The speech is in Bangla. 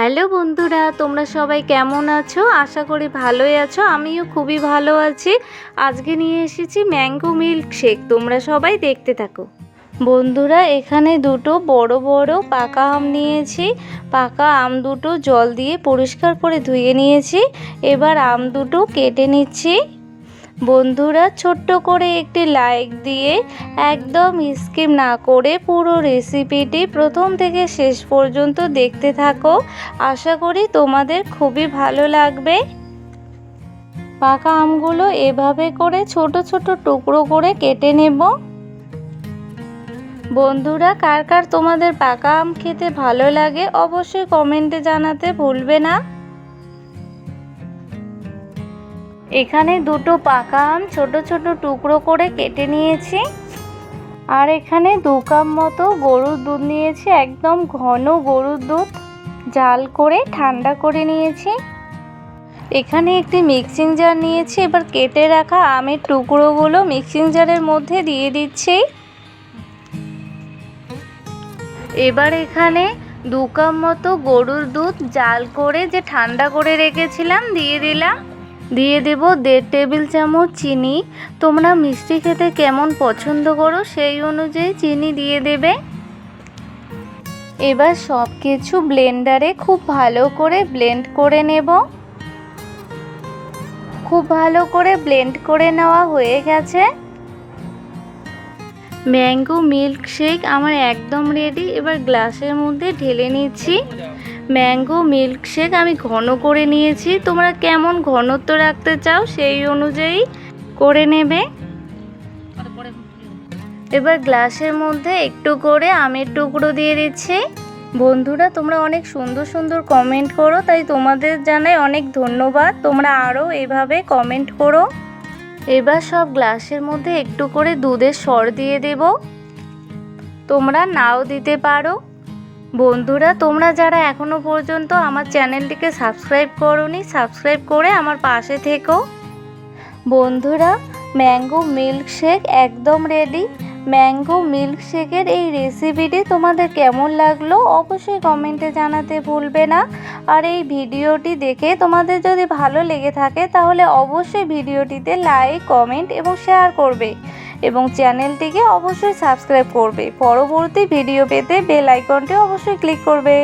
হ্যালো বন্ধুরা, তোমরা সবাই কেমন আছো? আশা করি ভালোই আছো, আমিও খুবই ভালো আছি। আজকে নিয়ে এসেছি ম্যাঙ্গো মিল্ক শেক তোমরা সবাই দেখতে থাকো। বন্ধুরা, এখানে দুটো বড় বড় পাকা আম নিয়েছি। পাকা আম দুটো জল দিয়ে পরিষ্কার করে ধুয়ে নিয়েছি। এবার আম দুটো কেটে নিচ্ছি। বন্ধুরা, ছোট্ট করে একটি লাইক দিয়ে একদম স্কিপ না করে পুরো রেসিপিটি প্রথম থেকে শেষ পর্যন্ত দেখতে থাকো। আশা করি তোমাদের খুবই ভালো লাগবে। পাকা আমগুলো এভাবে করে ছোট ছোট টুকরো করে কেটে নেব। বন্ধুরা, কার কার তোমাদের পাকা আম খেতে ভালো লাগে অবশ্যই কমেন্টে জানাতে ভুলবে না। এখানে দুটো পাকা আম ছোট ছোট টুকরো করে কেটে নিয়েছি। আর এখানে দু কাপ মতো গরুর দুধ নিয়েছি, একদম ঘন গরুর দুধ। জাল করে ঠান্ডা করে নিয়েছি। এখানে একটি মিক্সিং জার নিয়েছি, এবার কেটে রাখা আমের টুকরোগুলো মিক্সিং জারের মধ্যে দিয়ে দিচ্ছি। এবার এখানে দু কাপ মতো গরুর দুধ জাল করে যে ঠান্ডা করে রেখেছিলাম, দিয়ে দিলাম। দিয়ে দেব দেড় টেবিল চামচ চিনি। তোমরা মিষ্টি খেতে কেমন পছন্দ করো সেই অনুযায়ী চিনি দিয়ে দেবে। এবার সব কিছু ব্লেন্ডারে খুব ভালো করে ব্লেন্ড করে নেব। খুব ভালো করে ব্লেন্ড করে নেওয়া হয়ে গেছে। ম্যাঙ্গো মিল্কশেক আমার একদম রেডি। এবার গ্লাসের মধ্যে ঢেলে নিচ্ছি। ম্যাঙ্গো মিল্কশেক আমি ঘন করে নিয়েছি। তোমরা কেমন ঘনত্ব রাখতে চাও সেই অনুযায়ী করে নেবে। এবার গ্লাসের মধ্যে একটু করে আমের টুকরো দিয়ে দিচ্ছি। বন্ধুরা, তোমরা অনেক সুন্দর সুন্দর কমেন্ট করো, তাই তোমাদের জানাই অনেক ধন্যবাদ। তোমরা আরও এভাবে কমেন্ট করো। এবার সব গ্লাসের মধ্যে একটু করে দুধের সর দিয়ে দেব। তোমরা নাও দিতে পারো। বন্ধুরা, তোমরা যারা এখনও পর্যন্ত আমার চ্যানেলটিকে সাবস্ক্রাইব করনি, সাবস্ক্রাইব করে আমার পাশে থেকো। বন্ধুরা, ম্যাঙ্গো মিল্ক শেক একদম রেডি ম্যাঙ্গো মিল্ক শেকের এই রেসিপিটি তোমাদের কেমন লাগল অবশ্যই কমেন্টে জানাতে ভুলবে না। আর এই ভিডিওটি দেখে তোমাদের যদি ভালো লেগে থাকে, তাহলে অবশ্যই ভিডিওটিতে লাইক কমেন্ট এবং শেয়ার করবে। এবং চ্যানেলটিকে অবশ্যই সাবস্ক্রাইব করবে। পরবর্তী ভিডিও পেতে বেল আইকনটি অবশ্যই ক্লিক করবে।